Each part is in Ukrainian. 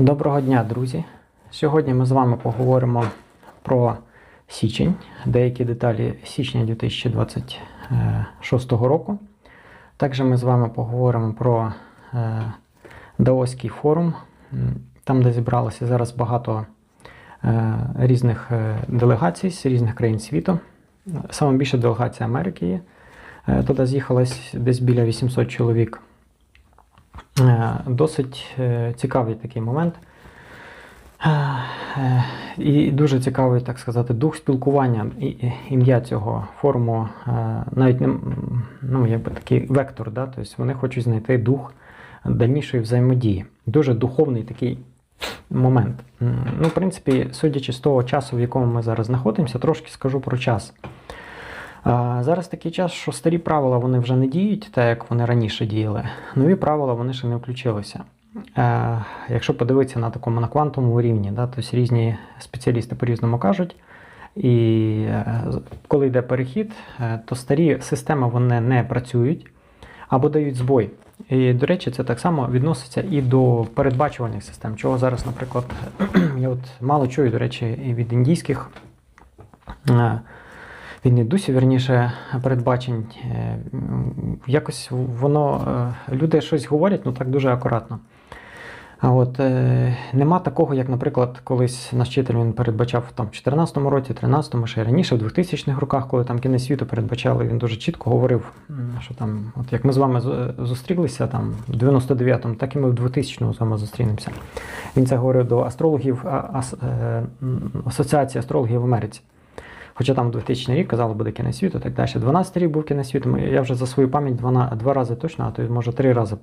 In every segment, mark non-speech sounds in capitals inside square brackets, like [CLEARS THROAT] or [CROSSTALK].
Доброго дня, друзі! Сьогодні ми з вами поговоримо про січень, деякі деталі січня 2026 року. Також ми з вами поговоримо про е, Даоський форум, там, де зібралося зараз багато е, різних е, делегацій з різних країн світу. Саме більше делегація Америки Туди з'їхалось десь біля 800 чоловік. Е, Досить е, цікавий такий момент. Е, І дуже цікавий, так сказати, дух спілкування. І- Ім'я цього форуму навіть ну, якби такий вектор, да? тобто вони хочуть знайти дух дальнішої взаємодії. Дуже духовний такий момент. Ну, в принципі, судячи з того часу, в якому ми зараз знаходимося, трошки скажу про час. Зараз такий час, що старі правила вони вже не діють, так як вони раніше діяли. Нові правила вони ще не включилися. Е, Якщо подивитися на такому на квантовому рівні, да, тобто різні спеціалісти по-різному кажуть. І е, коли йде перехід, е, то старі системи вони не працюють або дають збой. І, до речі, це так само відноситься і до передбачувальних систем. Чого зараз, наприклад, [CLEARS THROAT] я от мало чую, до речі, і від індійських е, від індусів, вірніше, передбачень. Е, Якось воно, е, люди щось говорять, ну так дуже акуратно. А от е, нема такого, як, наприклад, колись наш вчитель він передбачав там, в 14-му році, 13-му, ще раніше, в 2000-х роках, коли там кінець світу передбачали, він дуже чітко говорив, що там, от як ми з вами зустрілися там, в 99-му, так і ми в 2000-му з вами зустрінемося. Він це говорив до астрологів а- е, м, Асоціації астрологів в Америці. Хоча там 2000 рік казали, буде кінець світу, так далі. 12 рік був кінець світу. Я вже за свою пам'ять два, два рази точно, а то може три рази,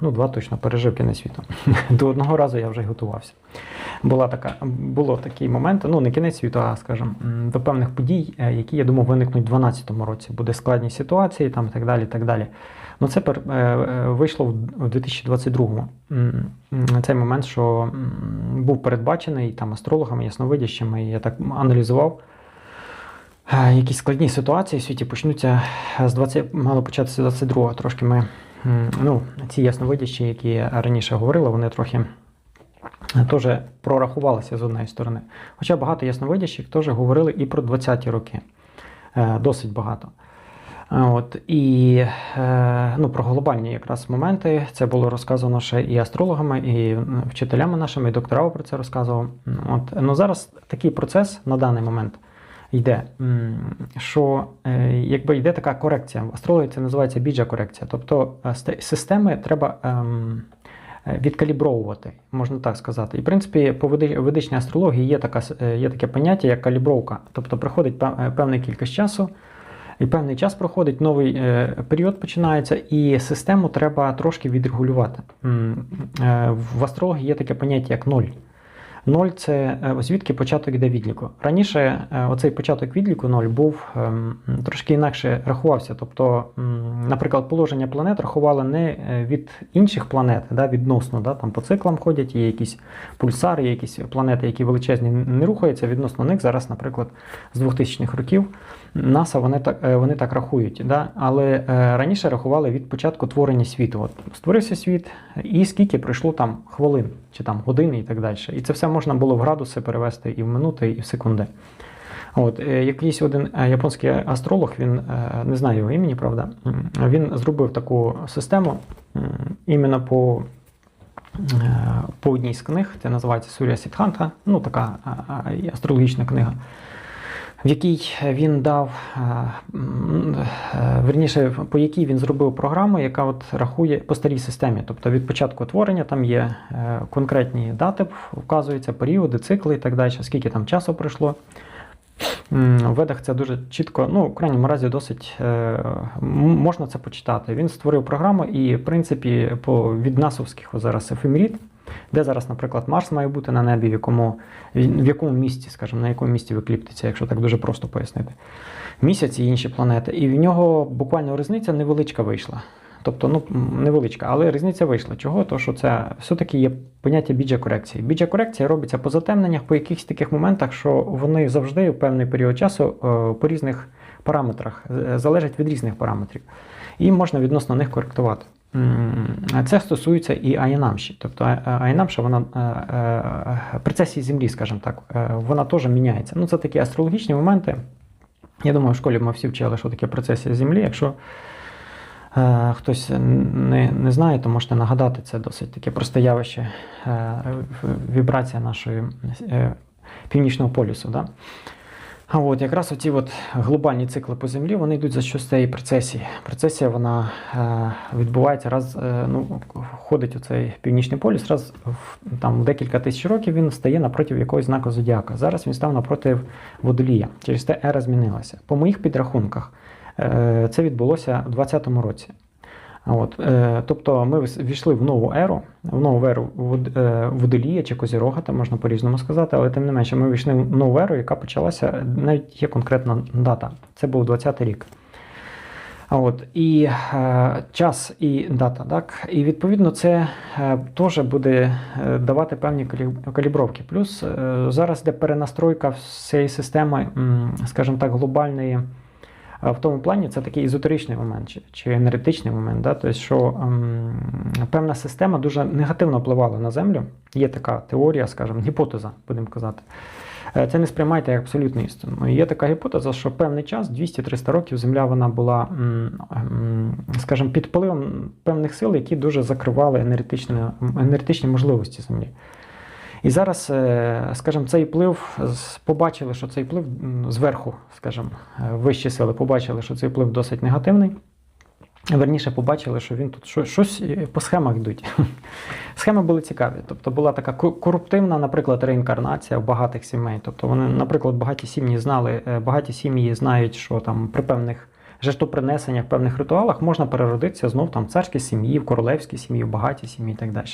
ну два точно пережив кінець світу. [LAUGHS] До одного разу я вже готувався. Була така, було такий момент, ну не кінець світу, а скажімо, до певних подій, е, які, я думав, виникнуть у 2012 році. Буде складні ситуації там, і так далі. так далі. Ну, це пер, е, е, вийшло в- в 2022-му. М, м, Цей момент, що був передбачений там астрологами, ясновидящими, і я так аналізував. Якісь складні ситуації в світі почнуться з 20, мало початися з 22-го. Трошки ми, ну, ці ясновидящі, які я раніше говорили, вони трохи е, теж прорахувалися з однієї сторони. Хоча багато ясновидящих теж говорили і про 20-ті роки. Е, Досить багато. От, і е, ну, про глобальні якраз моменти це було розказано ще і астрологами, і вчителями нашими, і докторав про це розказував. От, ну, зараз такий процес на даний момент йде, що е, якби йде така корекція. В астрології це називається біджа корекція. Тобто е, системи треба ем, е, відкалібровувати, можна так сказати. І в принципі, по ведичній астрології є, така, є таке поняття, як калібровка. Тобто приходить е, певна кількість часу. І певний час проходить, новий е, період починається, і систему треба трошки відрегулювати. М, е, в астрології є таке поняття як ноль. Ноль це е, звідки початок йде відліку. Раніше е, оцей початок відліку ноль був ем, трошки інакше рахувався. Тобто, наприклад, положення планет рахували не е, від інших планет, да, відносно, да, там по циклам ходять, є якісь пульсари, є якісь планети, які величезні не рухаються. Відносно них зараз, наприклад, з 2000-х років НАСА вони так, е, вони так рахують. Да? Але е, раніше рахували від початку творення світу. От створився світ, і скільки пройшло там хвилин чи там години і так далі. І це все можна було в градуси перевести і в минути, і в секунди. От, е, якийсь один японський астролог, він не знаю його імені, правда, він зробив таку систему іменно по, по одній з книг, це називається Суря Сідханта, ну така астрологічна книга в якій він дав, е, е, верніше, по якій він зробив програму, яка от рахує по старій системі. Тобто від початку творення там є е, конкретні дати, вказуються періоди, цикли і так далі, скільки там часу пройшло. В ведах це дуже чітко, ну, в крайньому разі, досить е, можна це почитати. Він створив програму, і, в принципі, по від насовських зараз ефемеріт, де зараз, наприклад, Марс має бути на небі, в якому, в якому місці, скажімо, на якому місці викліптиться, якщо так дуже просто пояснити. Місяць і інші планети. І в нього буквально різниця невеличка вийшла. Тобто, ну, невеличка, але різниця вийшла. Чого? То, що це все-таки є поняття біджа корекції. Біджа корекція робиться по затемненнях, по якихось таких моментах, що вони завжди в певний період часу е, по різних параметрах е, залежать від різних параметрів. І можна відносно них коректувати. Це стосується і Айнамші. Тобто Айнамша, вона е, землі, скажімо так, е, вона теж міняється. Ну, це такі астрологічні моменти. Я думаю, в школі ми всі вчили, що таке процесія землі. Якщо е, хтось не, не знає, то можете нагадати, це досить таке просте явище, е, вібрація нашої е, північного полюсу. Да? А от якраз оці от глобальні цикли по землі вони йдуть за що з цієї процесії. Процесія вона е, відбувається раз, е, ну, входить у цей північний полюс, раз в там декілька тисяч років він стає напроти якогось знаку зодіака. Зараз він став напроти водолія. Через те ера змінилася. По моїх підрахунках е, це відбулося у 2020 році. От, е, тобто ми війшли в нову еру, в нову еру е, водолія чи козірога, там можна по-різному сказати, але тим не менше, ми війшли в нову еру, яка почалася, навіть є конкретна дата. Це був 20-й рік. От, і е, час і дата, так? І відповідно це е, теж буде е, давати певні калібровки. Плюс е, зараз йде перенастройка всієї системи, скажімо так, глобальної. В тому плані це такий езотеричний момент чи, енергетичний момент, да? тобто, що ем, певна система дуже негативно впливала на землю. Є така теорія, скажімо, гіпотеза, будемо казати. Е, Це не сприймайте як абсолютну істину. Є така гіпотеза, що певний час, 200-300 років, земля вона була, м, м, скажімо, під впливом певних сил, які дуже закривали енергетичні, енергетичні можливості землі. І зараз, е, скажімо, цей вплив побачили, що цей вплив зверху, скажімо, е, вищі сили побачили, що цей вплив досить негативний. Верніше побачили, що він тут щось е, по схемах йдуть. [LAUGHS] Схеми були цікаві. Тобто була така ко- наприклад, реінкарнація в багатих сімей. Тобто вони, наприклад, багаті сім'ї знали, багаті сім'ї знають, що там при певних жертвопринесеннях, певних ритуалах можна переродитися знов там в царській сім'ї, в королевській сім'ї, в багатій сім'ї і так далі.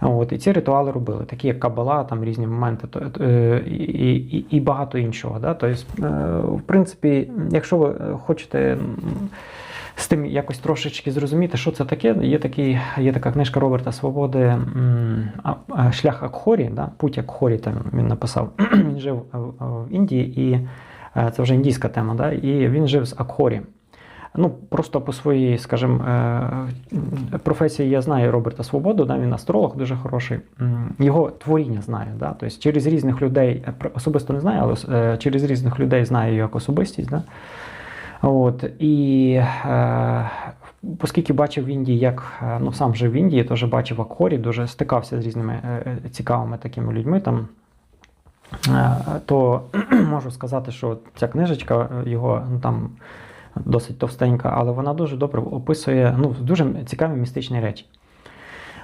От, і ці ритуали робили, такі як кабала, там різні моменти, то, е, і, і, і багато іншого. Да? Тобто, в принципі, якщо ви хочете. з тим якось трошечки зрозуміти, що це таке. Є такий, є така книжка Роберта Свободи Шлях Акхорі, да? Путь Акхорі там він написав. [CLEARS THROAT] він жив в, в Індії, і це вже індійська тема, да? і він жив з Акхорі. Ну, просто по своїй, скажімо, е, професії я знаю Роберта Свободу, да, він астролог дуже хороший. Його творіння знаю. Да? Тобто через різних людей, е, особисто не знаю, але е, через різних людей знаю як особистість. Да? От, і е, оскільки бачив в Індії, як е, ну сам жив в Індії, теж бачив Акхорі, дуже стикався з різними е, е, цікавими такими людьми там. Е, То [CLEARS THROAT] можу сказати, що ця книжечка е, його ну, там досить товстенька, але вона дуже добре описує ну, дуже цікаві містичні речі.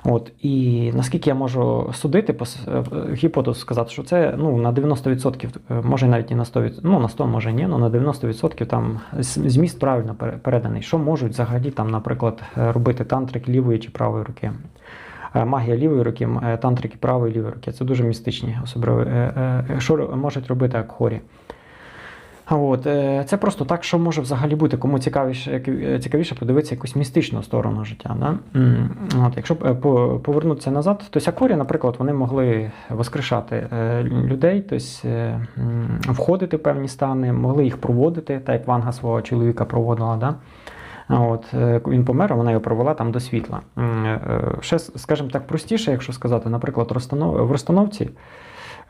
От, і наскільки я можу судити, пос- е, сказати, що це ну, на 90%, е, може навіть не на 100%, ну на 100 може ні, але на 90% там зміст правильно переданий. Що можуть взагалі там, наприклад, робити тантрик лівої чи правої руки? Е, Магія лівої руки, е, тантрики правої лівої руки. Це дуже містичні особливо. е, Що можуть робити акхорі? От, це просто так, що може взагалі бути, кому цікавіше, цікавіше подивитися якусь містичну сторону життя. Да? От, якщо повернутися назад, то сякорі, наприклад, вони могли воскрешати людей, входити в певні стани, могли їх проводити, так як Ванга свого чоловіка проводила. Да? От, е, він помер, вона його провела там до світла. Е, Ще, скажімо так, простіше, якщо сказати, наприклад, в розстановці.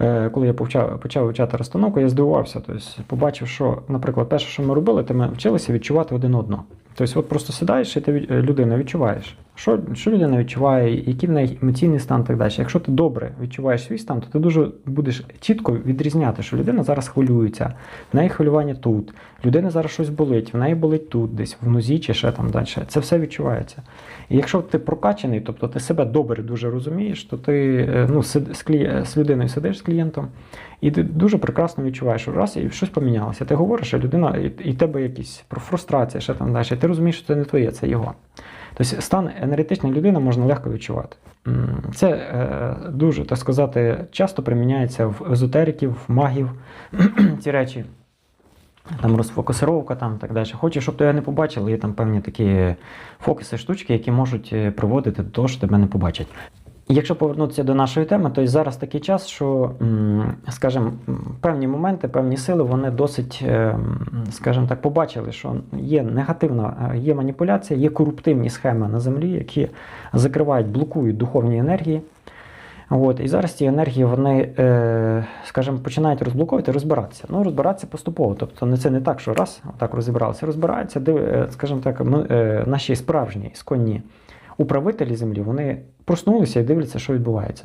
Е, Коли я почав, почав вивчати розстановку, я здивувався. Тобто, побачив, що, наприклад, перше, що ми робили, то ми вчилися відчувати один одного. Тобто, от просто сідаєш і ти е, відчуваєш, що, що людина відчуває, який в неї емоційний стан і так далі. Якщо ти добре відчуваєш свій стан, то ти дуже будеш чітко відрізняти, що людина зараз хвилюється, в неї хвилювання тут, людина зараз щось болить, в неї болить тут, десь в нозі чи ще там далі. Це все відчувається. І якщо ти прокачаний, тобто ти себе добре дуже розумієш, то ти е, ну, з, клі... з людиною сидиш з клієнтом, і ти дуже прекрасно відчуваєш, що раз і щось помінялося. Ти говориш, а людина, і, і тебе якісь про фрустрація, ще там далі. Ти розумієш, що це не твоє, це його. Тобто стан енергетичної людини можна легко відчувати. Це е, дуже, так сказати, часто приміняється в езотериків, в магів [CLEARS THROAT] ці речі. Там розфокусировка, там так далі. Хочу, щоб тебе не побачили, є там певні такі фокуси, штучки, які можуть е, приводити до того, що тебе не побачать. Якщо повернутися до нашої теми, то зараз такий час, що, скажімо, певні моменти, певні сили, вони досить, е, скажімо так, побачили, що є негативна, е, є маніпуляція, є коруптивні схеми на землі, які закривають, блокують духовні енергії. От, і зараз ці енергії, вони, е, скажімо, починають розблоковувати, розбиратися. Ну, розбиратися поступово. Тобто це не так, що раз, так розібралися, розбираються, скажімо так, наші справжні ісконні управителі землі, вони проснулися і дивляться, що відбувається.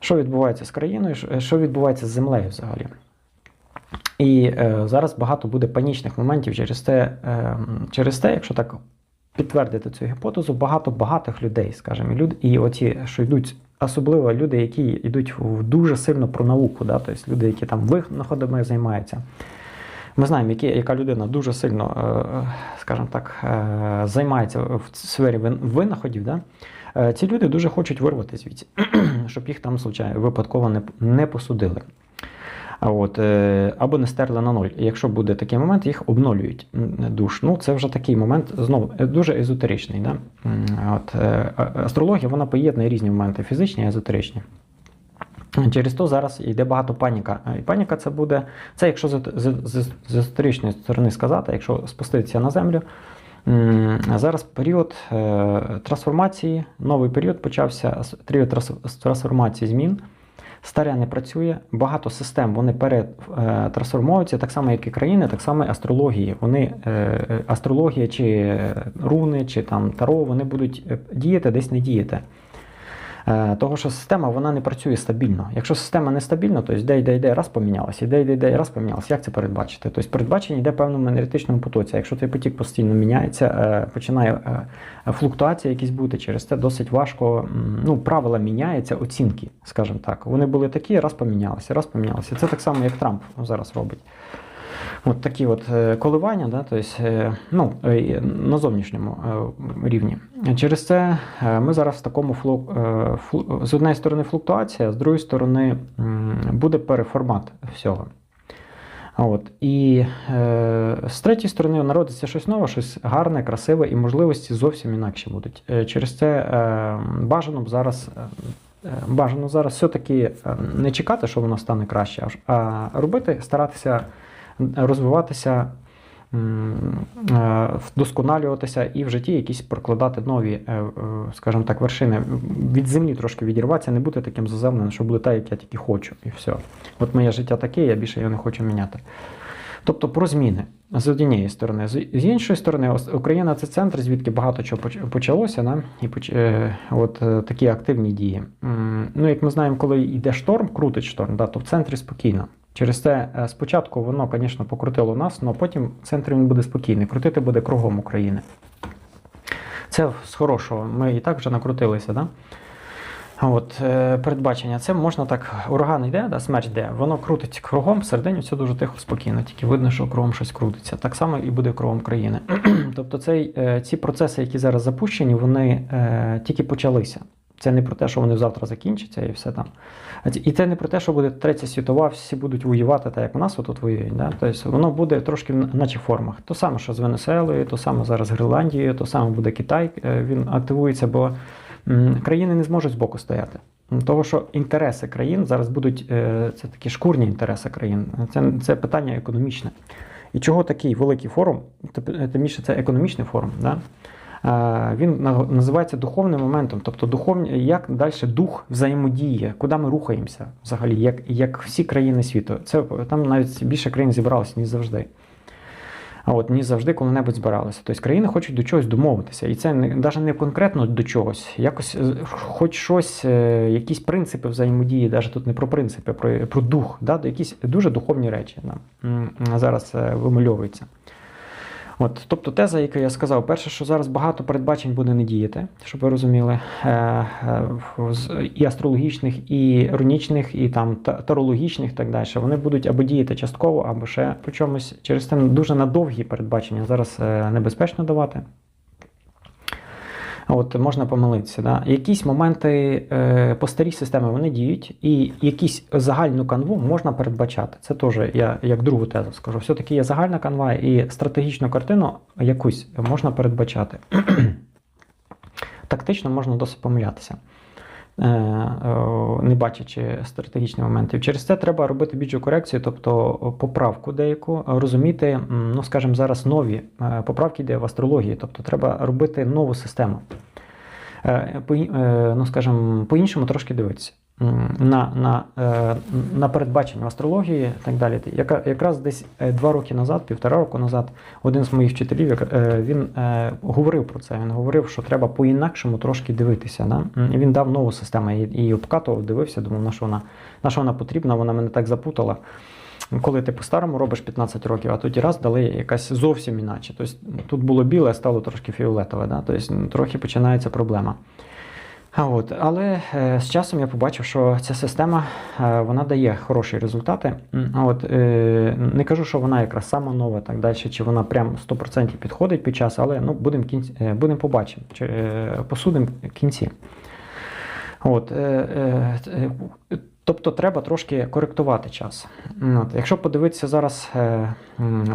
Що відбувається з країною, що- відбувається з землею взагалі. І е, зараз багато буде панічних моментів через те, е, через те, якщо так підтвердити цю гіпотезу, багато багатих людей, скажімо, і люд, і оті, що йдуть, особливо люди, які йдуть в дуже сильно про науку, да, тобто люди, які там винаходами займаються. Ми знаємо, які, яка людина дуже сильно, е, скажімо так, е, займається в сфері винаходів. Да? Е, Ці люди дуже хочуть вирвати звідси, [CLEARS THROAT] щоб їх там случайно випадково не, не посудили. От, або не стерли на ноль. Якщо буде такий момент, їх обновлюють душ. Ну, це вже такий момент, знову дуже езотеричний. Да? От, астрологія вона поєднує різні моменти фізичні і езотеричні. Через то зараз йде багато паніка. І паніка це буде, це якщо з, езотеричної сторони сказати, якщо спуститися на землю. Зараз період е, трансформації, новий період почався, період трансформації змін. Старе не працює, багато систем вони перетрансформуються, так само, як і країни, так само і астрології. Вони, е, е, астрологія чи е, руни, чи там таро, вони будуть е, діяти, десь не діяти. Е, Того, що система вона не працює стабільно. Якщо система не стабільна, то йде, йде, йде, раз помінялася, йде, йде, йде, раз помінялася. Як це передбачити? Тобто передбачення йде певному енергетичному потоці. Якщо цей потік постійно міняється, е, починає е, флуктуація якісь бути, через це досить важко. Ну, правила міняються, оцінки, скажімо так. Вони були такі, раз помінялися, раз помінялися. Це так само, як Трамп зараз робить. От такі от е, коливання, да, тобто, ну, е, на зовнішньому рівні. Через це ми зараз в такому флу, флу- з однієї сторони флуктуація, з другої сторони буде переформат всього. От. І е, з третьої сторони народиться щось нове, щось гарне, красиве, і можливості зовсім інакші будуть. Через це е, бажано б зараз. Бажано зараз все-таки не чекати, що воно стане краще, а робити, старатися розвиватися, е, вдосконалюватися і в житті якісь прокладати нові, е, е, скажімо так, вершини. Від землі трошки відірватися, не бути таким заземленим, щоб бути так, як я тільки хочу, і все. От моє життя таке, я більше його не хочу міняти. Тобто про зміни з однієї сторони. З іншої сторони, Україна це центр, звідки багато чого почалося, да? і поч... от такі активні дії. Ну, як ми знаємо, коли йде шторм, крутить шторм, да, то в центрі спокійно. Через це е, спочатку воно, звісно, покрутило нас, але потім в центрі він буде спокійний. Крутити буде кругом України. Це з хорошого. Ми і так вже накрутилися, да? От, е, передбачення. Це можна так, ураган йде, да, смерч йде, воно крутить кругом, всередині все дуже тихо, спокійно, тільки видно, що кругом щось крутиться. Так само і буде кругом країни. [CLEARS THROAT] тобто цей, е, ці процеси, які зараз запущені, вони е, тільки почалися. Це не про те, що вони завтра закінчаться і все там. І це не про те, що буде третя світова, всі будуть воювати, так як у нас отут воюють. Да? Тобто воно буде трошки в наче формах. То саме, що з Венесуелою, то саме зараз з Гренландією, то саме буде Китай, е, він активується, бо країни не зможуть збоку стояти. М, Того, що інтереси країн зараз будуть, е, це такі шкурні інтереси країн, це, це питання економічне. І чого такий великий форум, тим тим більше це економічний форум, да? Е, він називається духовним моментом, тобто духовні, як далі дух взаємодіє, куди ми рухаємося взагалі, як, як всі країни світу. Це, там навіть більше країн зібралося, ніж завжди. А от ні завжди коли-небудь збиралися. Тобто країни хочуть до чогось домовитися. І це навіть не конкретно до чогось, якось е, хоч щось, е, якісь принципи взаємодії, навіть тут не про принципи, про, про дух, да, якісь дуже духовні речі да, м, зараз вимальовуються. От, тобто теза, яку я сказав, перше, що зараз багато передбачень буде не діяти, щоб ви розуміли, е, е, і астрологічних, і рунічних, і там та- тарологічних, так далі. Вони будуть або діяти частково, або ще по чомусь. Через те дуже на довгі передбачення зараз е, небезпечно давати. От можна помилитися. Да? Якісь моменти е, по старій системі вони діють, і якісь загальну канву можна передбачати. Це теж я як другу тезу скажу. Все-таки є загальна канва і стратегічну картину якусь можна передбачати. [CLEARS THROAT] Тактично можна досить помилятися. Е, не бачачи стратегічні моменти. Через це треба робити більшу корекцію, тобто поправку деяку, розуміти, ну скажімо, зараз нові е, поправки йде в астрології, тобто треба робити нову систему. Е, е, ну, скажімо, по-іншому трошки дивитися. На, на, е, на передбачення астрології і так далі. Яка, якраз десь е, два роки назад, півтора року назад, один з моїх вчителів е, він говорив про це. Він говорив, що треба по-інакшому трошки дивитися. Да? Він дав нову систему і, і обкатував, дивився, думав, на що вона, на що вона потрібна, вона мене так запутала. Коли ти по-старому робиш 15 років, а тоді раз дали якась зовсім іначе. Тобто тут було біле, стало трошки фіолетове. Да? Тобто трохи починається проблема. От, але е, з часом я побачив, що ця система е, вона дає хороші результати. От, е, не кажу, що вона якраз сама нова, так далі, чи вона прям 100% підходить під час, але ну, будемо е, будем побачимо, чи, посудимо кінці. От, е, е, тобто треба трошки коректувати час. От, якщо подивитися зараз е,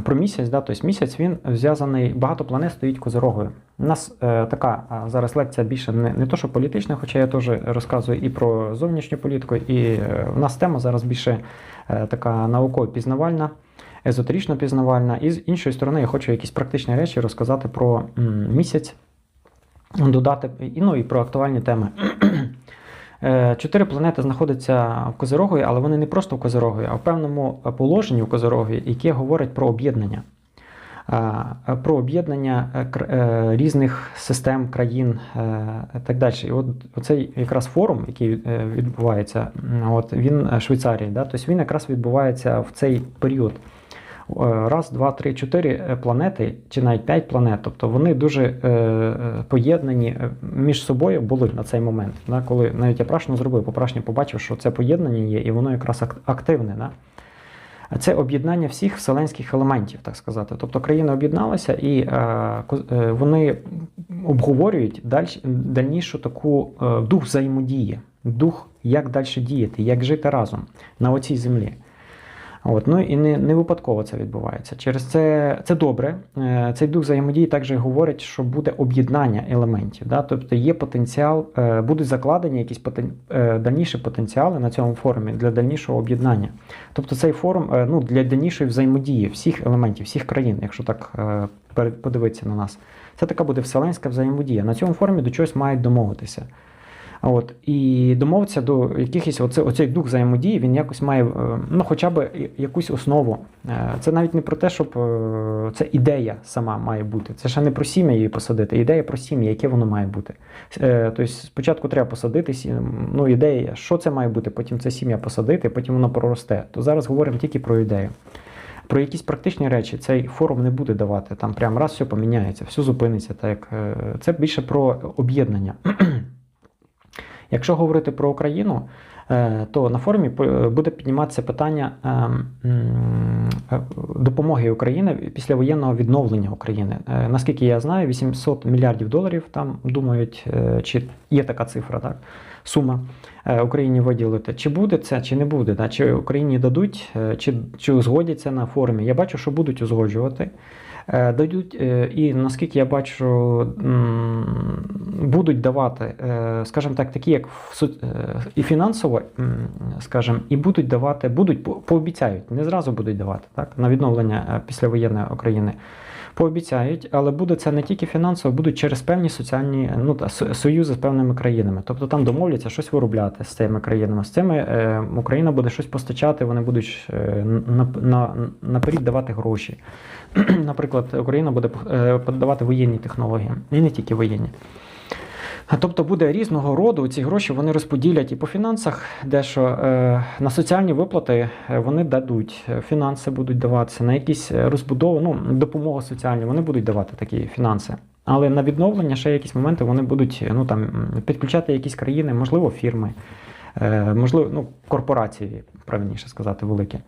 про місяць, да, тобто місяць він зв'язаний, багато планет стоїть козирогою. У нас е, така зараз лекція більше не, не то, що політична, хоча я теж розказую і про зовнішню політику, і е, в нас тема зараз більше е, така науково-пізнавальна, езотерично пізнавальна. І з іншої сторони, я хочу якісь практичні речі розказати про м, місяць, додати ну, і про актуальні теми. Е, Чотири планети знаходяться в Козирогові, але вони не просто в Козирогові, а в певному положенні в Козирогові, яке говорить про об'єднання. Е, Про об'єднання е, різних систем, країн і так далі. І от оцей якраз форум, який відбувається, от він Швейцарії, да? тобто він якраз відбувається в цей період. Е, Раз, два, три, чотири е, планети, чи навіть п'ять планет. Тобто вони дуже е, поєднані між собою були на цей момент. Коли навіть я прашну зробив, попрашні побачив, що це поєднання є, і воно якраз активне. Да? Це об'єднання всіх вселенських елементів, так сказати. Тобто країни об'єдналися і вони обговорюють дальш, дальнішу таку дух взаємодії, дух, як далі діяти, як жити разом на оцій землі. От, ну і не, не випадково це відбувається. Через це це добре. Е, Цей дух взаємодії також говорить, що буде об'єднання елементів. Да? Тобто є потенціал, е, будуть закладені якісь потен, е, дальніші потенціали на цьому форумі для дальнішого об'єднання. Тобто цей форум ну, для дальнішої взаємодії всіх елементів, всіх країн, якщо так подивитися на нас. Це така буде вселенська взаємодія. На цьому форумі до чогось мають домовитися. От, і домовитися до якихось оце, оцей дух взаємодії, він якось має, е, ну, хоча б якусь основу. Е, Це навіть не про те, щоб е, це ідея сама має бути. Це ще не про сім'я її посадити. Ідея про сім'я, яке воно має бути. Тобто спочатку треба посадити сі- ну, ідея, що це має бути, потім це сім'я посадити, потім воно проросте. То зараз говоримо тільки про ідею. Про якісь практичні речі цей форум не буде давати. Там прям раз все поміняється, все зупиниться. Так це більше про об'єднання. [CLEARS THROAT] Якщо говорити про Україну, е, то на форумі е, буде підніматися питання е, допомоги України після воєнного відновлення України. Наскільки я знаю, 800 мільярдів доларів там думають, чи є така цифра, так? Сума Україні виділити. Чи буде це, чи не буде? Чи Україні дадуть, чи, чи узгодяться на форумі? Я бачу, що будуть узгоджувати. Е, Дадуть, е, і наскільки я бачу, будуть давати, е, скажімо так, такі, як і фінансово, скажімо, і будуть давати, будуть пообіцяють, не зразу будуть давати так, на відновлення післявоєнної України. Пообіцяють, але буде це не тільки фінансово, будуть через певні соціальні ну, та, союзи з певними країнами. Тобто там домовляться щось виробляти з цими країнами. З цими е, Україна буде щось постачати, вони будуть е, на, на, наперед давати гроші. [CLEARS THROAT] Наприклад, Україна буде е, подавати воєнні технології, і не тільки воєнні. Тобто буде різного роду ці гроші вони розподілять і по фінансах, дещо е, на соціальні виплати е, вони дадуть, е, фінанси будуть даватися, на якісь розбудову, ну, допомогу соціальну, вони будуть давати такі фінанси. Але на відновлення ще якісь моменти вони будуть ну, там, підключати якісь країни, можливо, фірми, можливо, ну, корпорації, правильніше сказати, великі.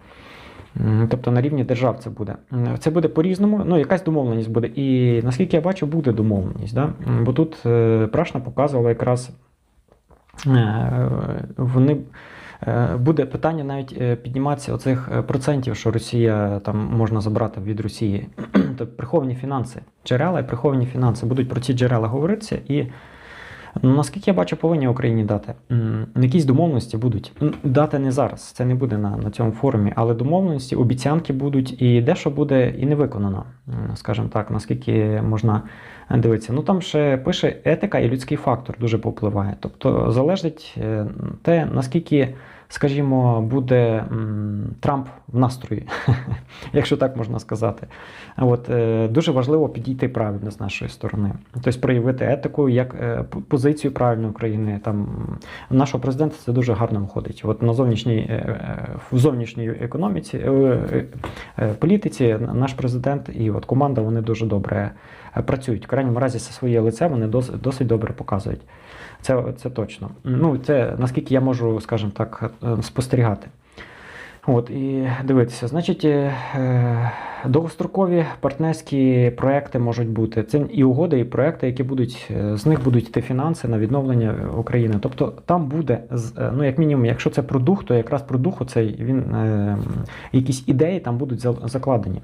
Тобто на рівні держав це буде. Це буде по-різному, ну якась домовленість буде. І наскільки я бачу, буде домовленість. Да? Бо тут е, Прашна показувала якраз е, вони. е, Буде питання навіть підніматися оцих процентів, що Росія там можна забрати від Росії. [CLEARS THROAT] тобто приховані фінанси, джерела і приховані фінанси. Будуть про ці джерела говоритися, і наскільки я бачу, повинні Україні дати. Якісь домовленості будуть. Дати не зараз, це не буде на, на цьому форумі, але домовленості, обіцянки будуть, і дещо буде і не виконано, скажімо так, наскільки можна дивитися. Ну там ще пише етика і людський фактор дуже повпливає. Тобто залежить е, те, наскільки, скажімо, буде Трамп в настрої, [LAUGHS] якщо так можна сказати. От, е, дуже важливо підійти правильно з нашої сторони. Тобто проявити етику як е, позицію правильної України. Там, нашого президента це дуже гарно виходить. От на зовнішній, е, в зовнішній економіці, політиці наш президент і от команда вони дуже добре працюють. В крайньому разі це своє лице вони досить, досить добре показують. Це, це точно. Ну, це наскільки я можу, скажімо так, спостерігати. От, і дивитися, значить, е, е, довгострокові партнерські проекти можуть бути. Це і угоди, і проекти, які будуть, е, з них будуть йти фінанси на відновлення України. Тобто там буде, е, ну як мінімум, якщо це про дух, то якраз про дух оцей він е, якісь ідеї там будуть закладені.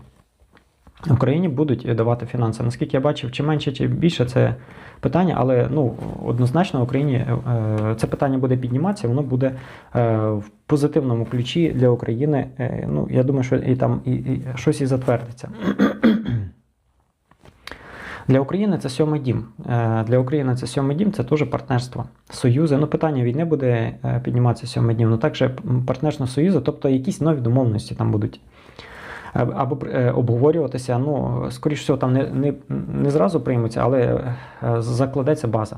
Україні будуть давати фінанси. Наскільки я бачив, чи менше, чи більше це питання, але ну однозначно Україні е, це питання буде підніматися, воно буде е, в позитивному ключі для України. Е, Ну я думаю, що і там і, і щось і затвердиться. [CLEARS THROAT] Для України це сьомий дім. Для України це сьомий дім, це теж партнерство, союзи. Ну, питання війни буде підніматися сьомий дім, ну також партнерство союзу, тобто якісь нові домовленості там будуть. Або е, обговорюватися. Ну, скоріш всього, там не, не, не зразу приймуться, але е, закладеться база.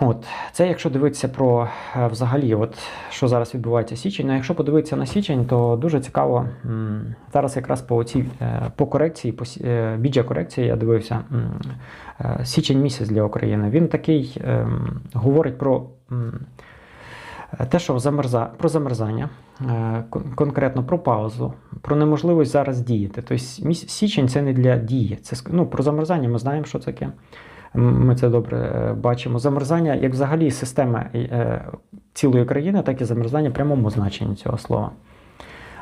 От, це якщо дивитися про е, взагалі, от що зараз відбувається січень. Ну, якщо подивитися на січень, то дуже цікаво. Зараз якраз по цій по корекції, по біджа корекції я дивився. Січень місяць для України. Він такий ем, говорить про те, що замерза, про замерзання, е, конкретно про паузу, про неможливість зараз діяти. Тобто січень це не для дії. Це ну, про замерзання ми знаємо, що таке. Ми це добре е, бачимо. Замерзання, як взагалі система е, цілої країни, так і замерзання прямому значенні цього слова.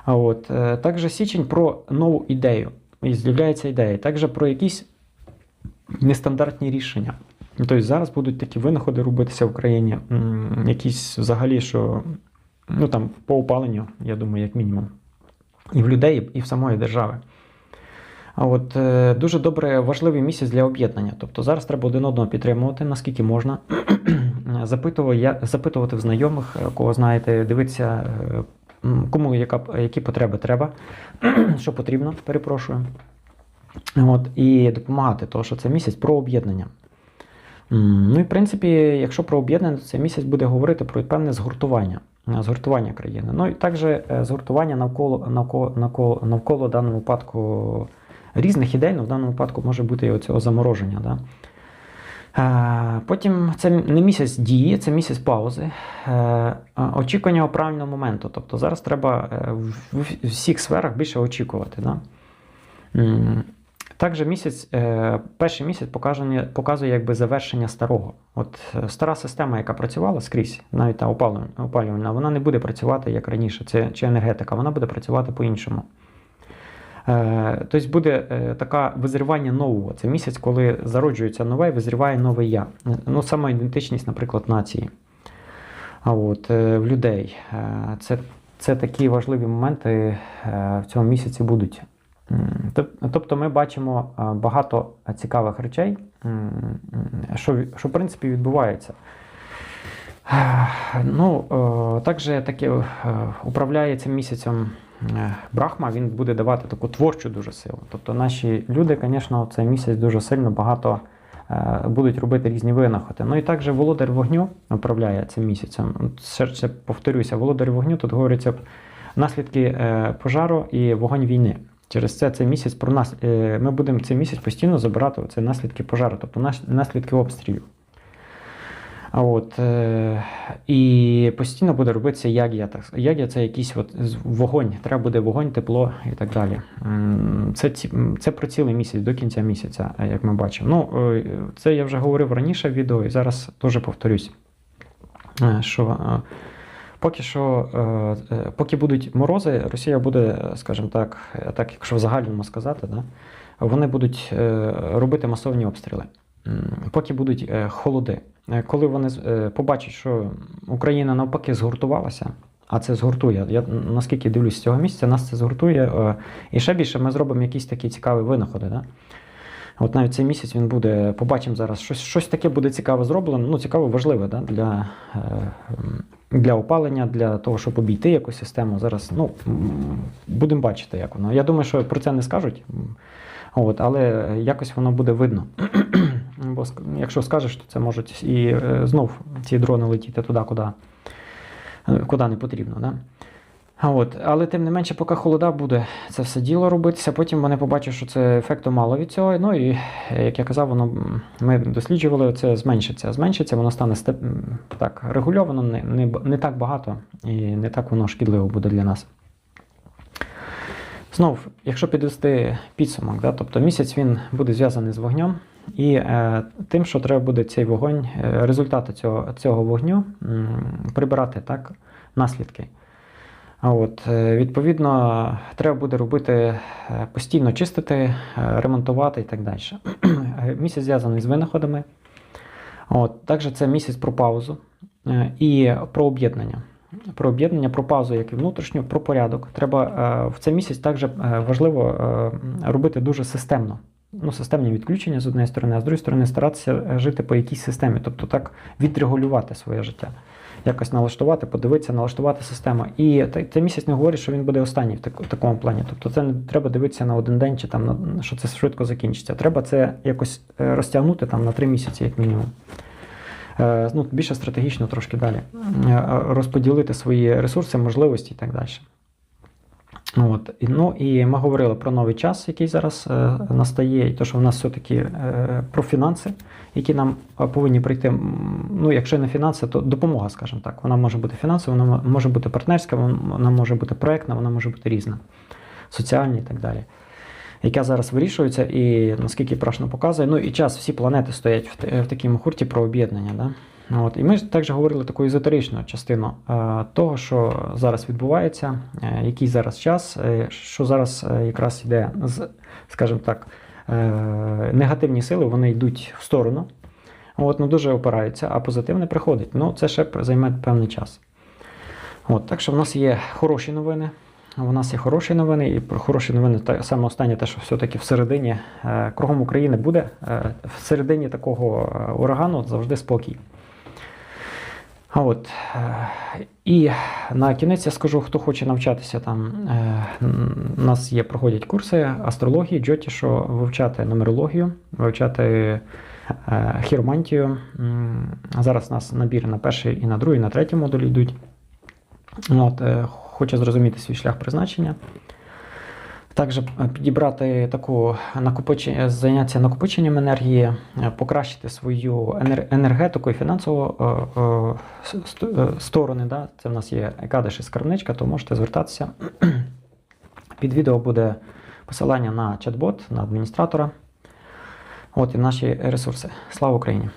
От, е, також січень про нову ідею. І з'являється ідея. Також про якісь нестандартні рішення. Тобто зараз будуть такі винаходи робитися в країні, якісь взагалі, що ну там по опаленню, я думаю, як мінімум. І в людей, і в самої держави. А от е, дуже добре важливий місяць для об'єднання. Тобто зараз треба один одного підтримувати, наскільки можна. [CLEARS THROAT] запитувати, запитувати в знайомих, е, кого знаєте, дивитися, е, кому яка, які потреби треба, [CLEARS THROAT] що потрібно, перепрошую. От, і допомагати, тому що це місяць про об'єднання. Ну і в принципі, якщо про об'єднання, то цей місяць буде говорити про певне згуртування, е, згуртування країни. Ну і також е, згуртування навколо, навколо, навколо, навколо в даному випадку різних ідей, але в даному випадку може бути і оцього замороження. Да? Е, Потім це не місяць дії, це місяць паузи, очікування правильного моменту. Тобто зараз треба в в всіх сферах більше очікувати. Да? Також місяць, е, перший місяць показує, якби завершення старого. От е, стара система, яка працювала скрізь, навіть та опалювальна, вона не буде працювати як раніше. Це чи енергетика, вона буде працювати по-іншому. Тобто буде таке визрівання нового. Це місяць, коли зароджується нове і визріває нове я. Ну, саме ідентичність, наприклад, нації. А от в людей. Це, це такі важливі моменти в цьому місяці будуть. Тобто ми бачимо е, багато цікавих речей, що, що в принципі відбувається. Е, Ну, також таке е, управляє цим місяцем Брахма, він буде давати таку творчу дуже силу. Тобто наші люди, звісно, цей місяць дуже сильно багато будуть робити різні винаходи. Ну і також володар вогню управляє цим місяцем. Ще повторюся, володар вогню тут говориться наслідки пожару і вогонь війни. Через це цей місяць про нас е, ми будемо цей місяць постійно забирати це наслідки пожару, тобто наслідки обстрілів. От, е, і постійно буде робитися ягія. Так, ягія це якийсь от вогонь. Треба буде вогонь, тепло і так далі. Це, це про цілий місяць до кінця місяця, е, як ми бачимо. Ну, е, це я вже говорив раніше в відео, і зараз теж повторюсь. Що поки що, е, е, поки будуть морози, Росія буде, е, скажімо так, так якщо в загальному сказати, да, вони будуть робити масовні обстріли. поки будуть холоди. Коли вони побачать, що Україна навпаки згуртувалася, а це згуртує. Я наскільки дивлюсь з цього місця, нас це згуртує. І ще більше ми зробимо якісь такі цікаві винаходи. Да? От навіть цей місяць він буде, побачимо зараз, щось, щось таке буде цікаво зроблено, ну цікаво, важливе да? для, для опалення, для того, щоб обійти якусь систему. Зараз ну, будемо бачити, як воно. Я думаю, що про це не скажуть, от, але якось воно буде видно. [CLEARS THROAT] Бо якщо скажеш, то це можуть і е, знов ці дрони летіти туди, куди, е, куди не потрібно. Да? От, але тим не менше, поки холода буде це все діло робитися, потім вони побачать, що це ефекту мало від цього. Ну і як я казав, воно ми досліджували, це зменшиться. Зменшиться, воно стане степ- так регульовано, не, не, не так багато і не так воно шкідливо буде для нас. Знов, якщо підвести підсумок, да, тобто місяць він буде зв'язаний з вогнем, і е, тим, що треба буде цей вогонь, е, результати цього, цього вогню м, прибирати так, наслідки. От, е, відповідно, треба буде робити е, постійно чистити, е, ремонтувати і так далі. Місяць зв'язаний з винаходами. От, також це місяць про паузу і про об'єднання. Про об'єднання, про паузу, як і внутрішню, про порядок. Треба в цей місяць також важливо робити дуже системно. Ну, системні відключення з однієї сторони, а з другої сторони старатися жити по якійсь системі, тобто так відрегулювати своє життя якось налаштувати, подивитися, налаштувати систему. І цей місяць не говорить, що він буде останній в такому плані. Тобто це не треба дивитися на один день чи там на що це швидко закінчиться. Треба це якось е, розтягнути там на три місяці, як мінімум. Е, Ну, більше стратегічно трошки далі. Е, Розподілити свої ресурси, можливості і так далі. От. Ну, і ми говорили про новий час, який зараз е, настає, і те, що в нас все-таки е, про фінанси, які нам е, повинні прийти. Ну, якщо не фінанси, то допомога, скажімо так. Вона може бути фінансова, вона може бути партнерська, вона може бути проектна, вона може бути різна, соціальна і так далі. Яка зараз вирішується, і наскільки прашно показує. Ну і час, всі планети стоять в, в такому хурті про об'єднання. Да? От. І ми також говорили таку езотеричну частину е, того, що зараз відбувається, е, який зараз час, е, що зараз якраз йде скажімо так, негативні сили вони йдуть в сторону, от, ну, дуже опираються, а позитивне приходить. Ну, це ще займе певний час. От, так що в нас є хороші новини. У нас є хороші новини, і про хороші новини та саме останнє, те, що все-таки всередині кругом України буде всередині такого урагану завжди спокій. От, е, і на кінець я скажу, хто хоче навчатися там. е, У нас є, проходять курси астрології, джотішу, вивчати нумерологію, вивчати е, хіромантію. Зараз у нас набір на перший і на другий, і на третій модулі йдуть. От, е, хоче зрозуміти свій шлях призначення. Також е, підібрати таку накопичення, заняття накопиченням енергії, е, покращити свою енергетику і фінансову е, е, сторони. Да? Це в нас є кадиш і скарбничка, то можете звертатися. [CLEARS THROAT] Під відео буде посилання на чат-бот, на адміністратора. От і наші ресурси. Слава Україні!